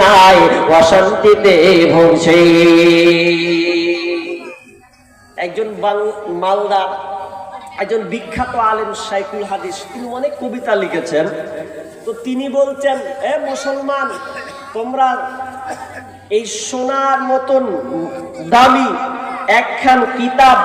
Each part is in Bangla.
নাই অশান্তিতে ভুগছে। একজন মালদা, একজন বিখ্যাত আলেম সাইকুল হাদিস, তিনি অনেক কবিতা লিখেছেন। তো তিনি বলছেন, এ মুসলমান, তোমরা এই সোনার মতন দামি একখান কিতাব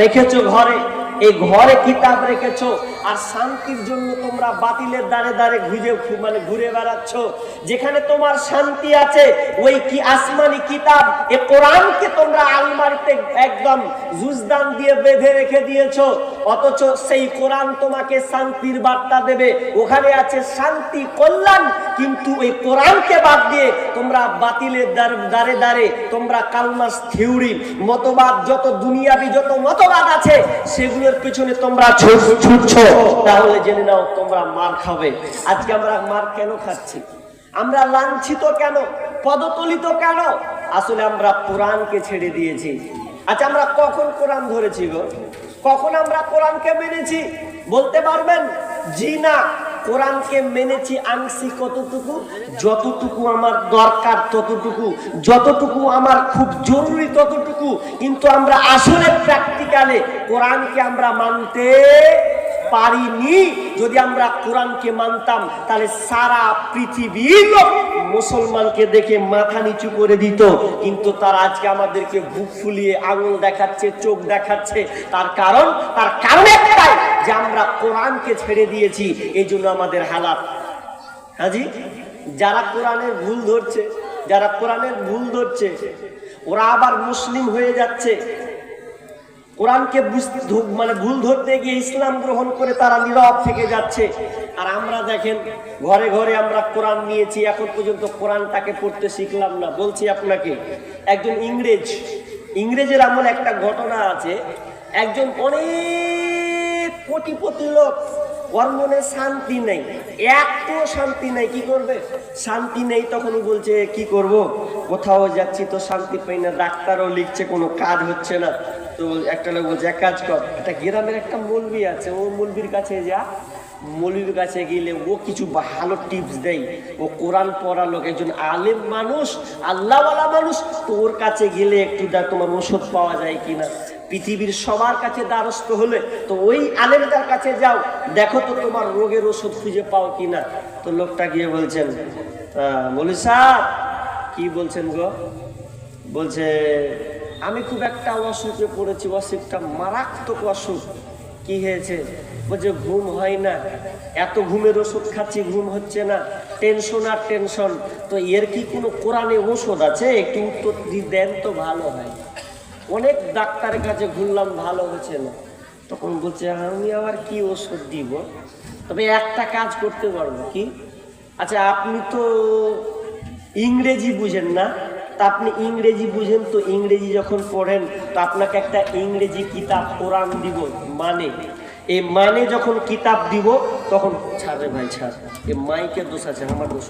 রেখেছো ঘরে, এই ঘরে কিতাব রেখেছো আর শান্তির জন্য তোমরা বাতিলের দাঁড়ে দাঁড়ে ঘুরে মানে ঘুরে বেড়াচ্ছ। যেখানে তোমার শান্তি আছে, ওই কি আসমানি কিতাব, এ কোরআনকে তোমরা আলমারিতে একদম জুজদান দিয়ে বেঁধে রেখে দিয়েছ। অথচ সেই কোরআন তোমাকে শান্তির বার্তা দেবে। ওখানে আছে শান্তি, কল্যাণ, কিন্তু ওই কোরআনকে বাদ দিয়ে তোমরা বাতিলের দ্বারে দ্বারে দ্বারে তোমরা কালমাস থিউরি মতবাদ, যত দুনিয়াবি যত মতবাদ আছে, সেগুলোর পেছনে তোমরা ছুট- ছুটছো। তাহলে জেনে নাও তোমরা মার খাবে। আজকে আমরা মার কেন খাচ্ছি? আমরা লাঞ্ছিত কেন? পদতলিত কেন? আসলে আমরা কোরআনকে ছেড়ে দিয়েছি। আচ্ছা আমরা কখন কোরআন ধরেছি গো? কখন আমরা কোরআনকে মেনেছি? বলতে পারবেন? জি না, কোরআনকে মেনেছি আংশি কতটুকু? যতটুকু আমার দরকার ততটুকু। যতটুকু আমার খুব জরুরি ততটুকু। কিন্তু আমরা আসলে প্র্যাকটিক্যালে কোরআনকে আমরা মানতে পারিনি। যদি আমরা কোরআনকে মানতাম, তাহলে সারা পৃথিবীর মুসলমানকে দেখে মাথা নিচু করে দিত। কিন্তু তার আজকে আমাদেরকে বুক ফুলিয়ে আঙুল দেখাচ্ছে, চোখ দেখাচ্ছে। তার কারণ তার কারণ একটাই যে আমরা কোরআনকে ছেড়ে দিয়েছি এই জন্য আমাদের হালাত। হাজি, যারা কোরআনের ভুল ধরছে, যারা কোরআনের ভুল ধরছে, ওরা আবার মুসলিম হয়ে যাচ্ছে। কোরআনকে মানে ভুল ধরতে গিয়ে ইসলাম গ্রহণ করে তারা নীরব থেকে যাচ্ছে। আর আমরা দেখেন, ঘরে ঘরে আমরা কোরআন নিয়েছি, এখন পর্যন্ত কোরআনটাকে পড়তে শিখলাম না। বলছি আপনাকে, একজন ইংরেজ, ইংরেজের আমল একটা ঘটনা আছে, একজন অনেক কোটিপতি লোক ওর মনে শান্তি নেই একটু শান্তি নেই, কি করবে? শান্তি নেই, তখনই বলছে, কি করব? কোথাও যাচ্ছি তো শান্তি পাই না, ডাক্তারও লিখছে, কোনো কাজ হচ্ছে না। তো একটা লোক বলছে, এক কাজ কর। একটা গ্রামের একটা মলবি আছে, ও মলবির কাছে যা। মৌলবীর কাছে গেলে ও কিছু ভালো টিপস দেয়। ও কোরআন পড়া লোক, একজন আলেম মানুষ, আল্লাহওয়ালা মানুষ। তো ওর কাছে গেলে একটু দা, তোমার ওষুধ পাওয়া যায় কিনা? পৃথিবীর সবার কাছে দ্বারস্থ হলে, তো ওই আলেমদার কাছে যাও। দেখো তো তোমার রোগের ওষুধ খুঁজে পাও কিনা। তো লোকটা গিয়ে বলছেন বলি স্যার কি বলছেন গো? বলছে আমি খুব একটা অসুখে পড়েছি অসুখটা মারাত্মক অসুখ। কি হয়েছে? বলছে ঘুম হয় না। এত ঘুমের ওষুধ খাচ্ছি, ঘুম হচ্ছে না। টেনশন আর টেনশন। তো এর কি কোনো কোরআনে ওষুধ আছে? একটু উত্তর দেন তো ভালো হয়। অনেক ডাক্তারের কাছে ঘুরলাম, ভালো হচ্ছে না। তখন বলছে, আমি আবার কি ওষুধ দিব? তবে একটা কাজ করতে পারব, কি? আচ্ছা আপনি তো ইংরেজি বুঝেন না? তা আপনি ইংরেজি বুঝেন তো ইংরেজি যখন পড়েন, তো আপনাকে একটা ইংরেজি কিতাব কোরআন দিব মানে। এই মানে যখন কিতাব দিব, তখন ছাড়ে ভাই, ছাড়। এ মাইকে দোষ আছে, আমার দোষ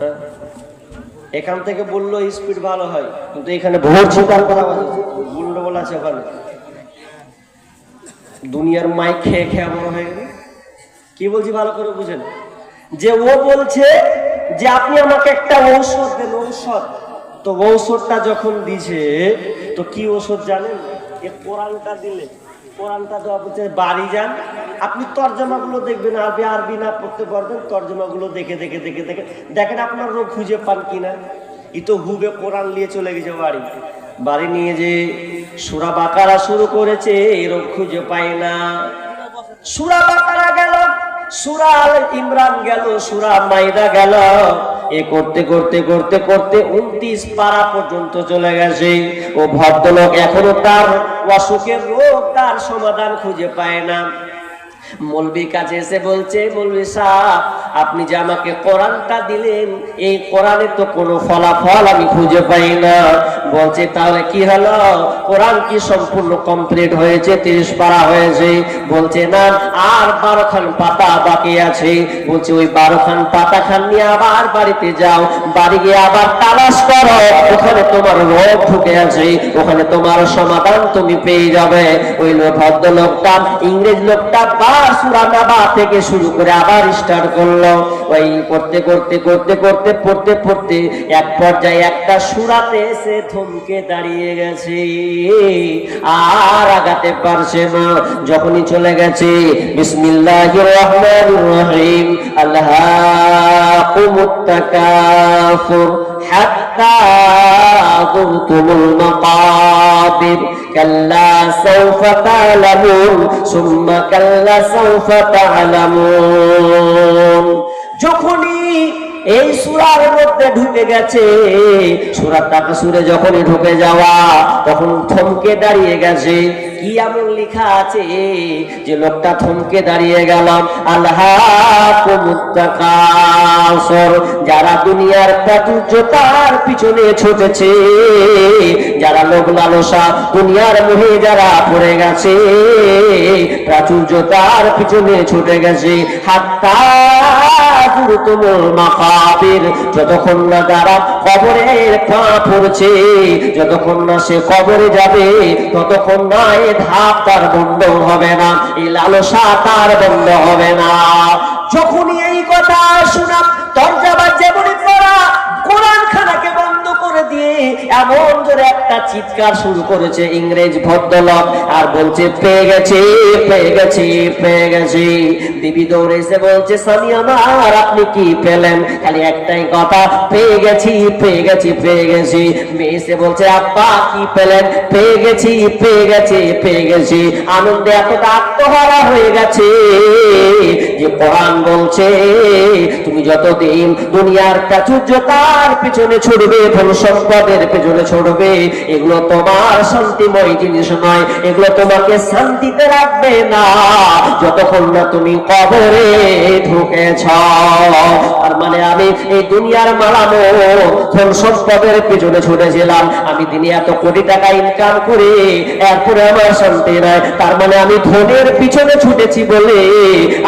হ্যাঁ? এখান থেকে বলল স্পিড ভালো হয়, কিন্তু এখানে ভোর চিন্তার করা গুন্ডগোল আছে ওখানে। দুনিয়ার মাইক খেয়ে খেয়ে বড় হয়ে গেল। কি বলছি ভালো করে বুঝেন? যে ও বলছে যে আপনি আমাকে একটা ঔষধ দেন, ঔষধ। তো ঔষধটা যখন দিছে, তো কি ঔষধ জানেন? এ কোরআনটা দিলে। কোরআনটা দেওয়া বলছে, বাড়ি যান। আপনি তর্জমাগুলো দেখবেন, আরবি আরবি না পড়তে পারবেন, তর্জমাগুলো দেখে দেখে দেখে দেখে। দেখেন আপনার রোগ খুঁজে পান কিনা? ই তো হুবে কোরআন নিয়ে চলে গেছে বাড়ি বাড়ি নিয়ে যে সুরা বাকারা শুরু করেছে রোগ খুঁজে পায় না। সুরা বাকারা গেল সুরা ইমরান গেল, সুরা মাইদা গেল। এ করতে করতে করতে করতে উনত্রিশ পারা পর্যন্ত চলে গেছে। ও ভদ্রলোক এখনও তার অসুখের রোগ, তার সমাধান খুঁজে পায় না। মলবি কাছে এসে বলছে মলবি সাহেব আপনি যে আমাকে কোরআনটা দিলেন, এই কোরআনে তো কোনো ফলাফল আমি খুঁজে পাই না। বলছে, তাহলে কি হলো? কোরআন কি সম্পূর্ণ কমপ্লিট হয়েছে, তিরিশ পারা হয়েছে? বলছে, না, আর বারো খান পাতা বাকি আছে। বলছে, ওই বারো খান পাতা খান নিয়ে আবার বাড়িতে যাও। বাড়ি গিয়ে আবার তালাশ করো। ওখানে তোমার রোগ ঢুকে আছে। ওখানে তোমার সমাধান তুমি পেয়ে যাবে। ওই লোক, ভদ্রলোকটা, ইংরেজ লোকটা বা সুরা নাবা থেকে শুরু করে আবার স্টার্ট করল। ওই করতে করতে করতে করতে পড়তে পড়তে এক পর্যায়ে একটা সুরাতে এসে থমকে দাঁড়িয়ে গেছে আর আগাতে পারছে না যখনই চলে গেছে বিসমিল্লাহির রহমানির রহিম আল্লাহ তাকাফুর حتى زرتم المقابر كلا سوف تعلمون ثم كلا سوف تعلمون যখনই এই সুরার মধ্যে ঢুকে গেছে। সুরার টাকা সুরে যখনই ঢুকে যাওয়া, তখন থমকে দাঁড়িয়ে গেছে। কি এমন লেখা আছে যে লোকটা থমকে দাঁড়িয়ে গেলাম আল্লাহ যারা দুনিয়ার প্রাচুর্যতার পিছনে ছুটেছে, যারা লোক লালসা দুনিয়ার মোহে যারা পড়ে গেছে, প্রাচুর্যতার পিছনে ছুটে গেছে। হাত্তা গুরুতমূল মাকাবির যতক্ষণ না তারা কবরের পা পড়ছে যতক্ষণ না সে কবরে যাবে, ততক্ষণ না এ ধাপ তার বন্ধ হবে না এই লালসা তার বন্ধ হবে না। যখনই এই কথা শোনা তরজাবা যেমনই পড়া কোরআন খানাকে বন্ধ করে দিয়ে এমন একটা চিৎকার শুরু করেছে, ইংরেজ ভদ্রলোক, আর বলছে, পেয়ে গেছে পেয়ে গেছে পেয়ে গেছে। দিবি দৌড়ে এসে বলছে স্বামী আমার, আপনি কি পেলেন? খালি একটাই কথা, পেয়ে গেছি পেয়ে গেছি পেয়ে গেছি। মেয়ে এসে বলছে, আব্বা, কি পেলেন? পেয়ে গেছি পেয়ে গেছি পেয়ে গেছি। আনন্দে এতটা আত্মহারা হয়ে গেছে যে কোরআন বলছে, তুমি যতদিন দুনিয়ার প্রাচুর্যতার পিছনে ছুটবে ধন সম্পদের পেছনে ছুটবে এগুলো তোমার শান্তিময় জিনিস নয়, এগুলো তোমাকে শান্তিতে রাখবে না। যতক্ষণ না তুমি কবরে ঢুকেছ আর মানে আমি এই দুনিয়ার মালামো, ধন সম্পদের পেছনে ছুটেছিলাম। আমি দিনে এত কোটি টাকা ইনকাম করে, এরপরে আমার শান্তি নাই। তার মানে আমি ধনের পিছনে ছুটেছি বলে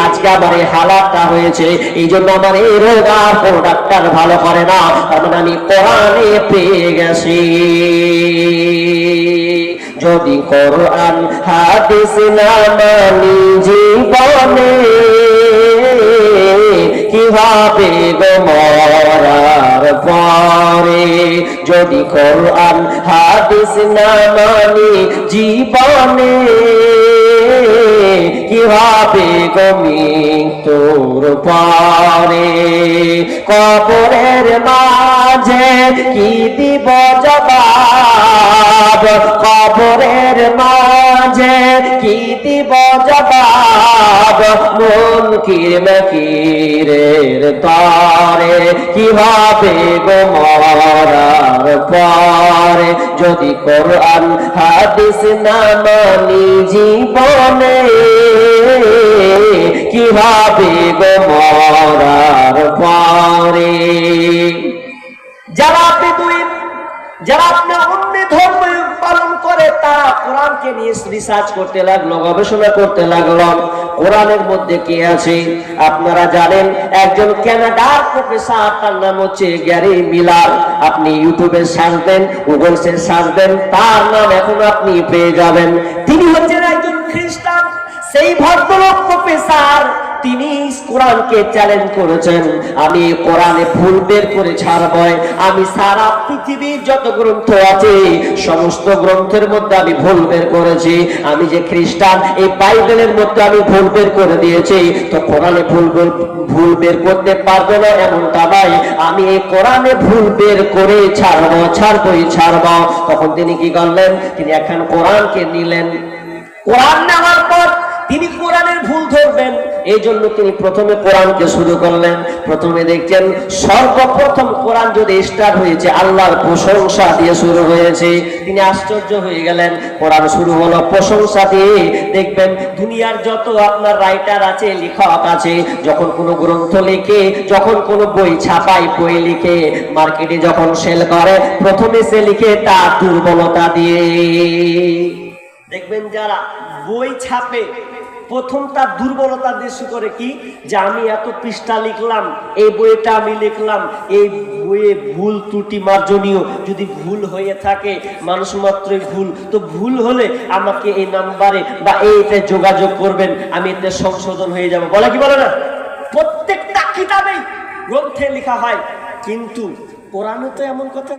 আজকে আমার এই হালাতটা হয়েছে। এই জন্য আমার এই রোগ আর ডাক্তার ভালো করে না। তার মানে আমি কোরআনে পেয়ে গেছি। যদি আন হাদিস না মানি জীবনে কীভাবে গো মরার পরে? যদি কোরআন, হাদিস না মানি জীবনে কীভাবে তোর পরে? কবরের মাঝে কি দিব জবাব? কবরের মাঝে কি দিব জবাব? মন তারে কীভাবে গো মরার পরে? যদি কোরআন, হাদিস না মানি জীবনে কি কীভাবে গো মরার পরে? যারা বেদুইন যারা আপনার অন্য করে তারা কোরআনকে নিয়ে রিসার্চ করতে লাগল, গবেষণা করতে লাগল, কোরআনের মধ্যে কি আছে? আপনারা জানেন, একজন কানাডার প্রফেসর তার নাম হচ্ছে গ্যারি মিলার আপনি ইউটিউবে সার্চ দেন গুগলসে সার্চ দেন, তার নাম এখন আপনি পেয়ে যাবেন। তিনি হচ্ছেন একজন খ্রিস্টান, সেই ভদ্রলোক প্রফেসর তিনি কোরআনকে চ্যালেঞ্জ করেছেন। আমি কোরআনে ভুল বের করে ছাড়বই আমি সারা পৃথিবীর যত গ্রন্থ আছে, সমস্ত গ্রন্থের মধ্যে আমি ভুল বের করেছি। আমি যে খ্রিস্টান, এই বাইবেলের মধ্যে আমি ভুল বের করে দিয়েছি। তো কোরআনে ভুল ভুল বের করতে পারব না এমনটা নয়। আমি এই কোরআনে ভুল বের করে ছাড়বো, ছাড়বই ছাড়বো। তখন তিনি কি করলেন? তিনি এখন কোরআনকে নিলেন। কোরআন নেওয়ার পর তিনি কোরআনের ভুল ধরবেন। এই জন্য তিনি প্রথমে কোরআনকে শুরু করলেন। প্রথমে দেখছেন, সর্বপ্রথম কোরআন যদি স্টার্ট হয়েছে, আল্লাহর প্রশংসা দিয়ে শুরু হয়েছে। তিনি আশ্চর্য হয়ে গেলেন। কোরআন শুরু হলো প্রশংসা দিয়ে। দেখবেন, দুনিয়ার যত আপনার রাইটার আছে, লেখক আছে, যখন কোনো গ্রন্থ লিখে, যখন কোনো বই ছাপায়, বই লিখে, মার্কেটে যখন সেল করে, প্রথমে সে লিখে তার দুর্বলতা দিয়ে। দেখবেন যারা বই ছাপে প্রথম তার দুর্বলতা দিয়ে শুরু করে কি? যে আমি এত পৃষ্ঠা লিখলাম, এই বইটা আমি লিখলাম, এই বইয়ে ভুল ত্রুটি মার্জনীয়। যদি ভুল হয়ে থাকে, মানুষ মাত্রই ভুল। তো ভুল হলে আমাকে এই নাম্বারে বা এইতে যোগাযোগ করবেন, আমি এতে সংশোধন হয়ে যাব। বলে কি বলে না? প্রত্যেকটা কিতাবেই গ্রন্থে লেখা হয়, কিন্তু কোরআনে তো এমন কথা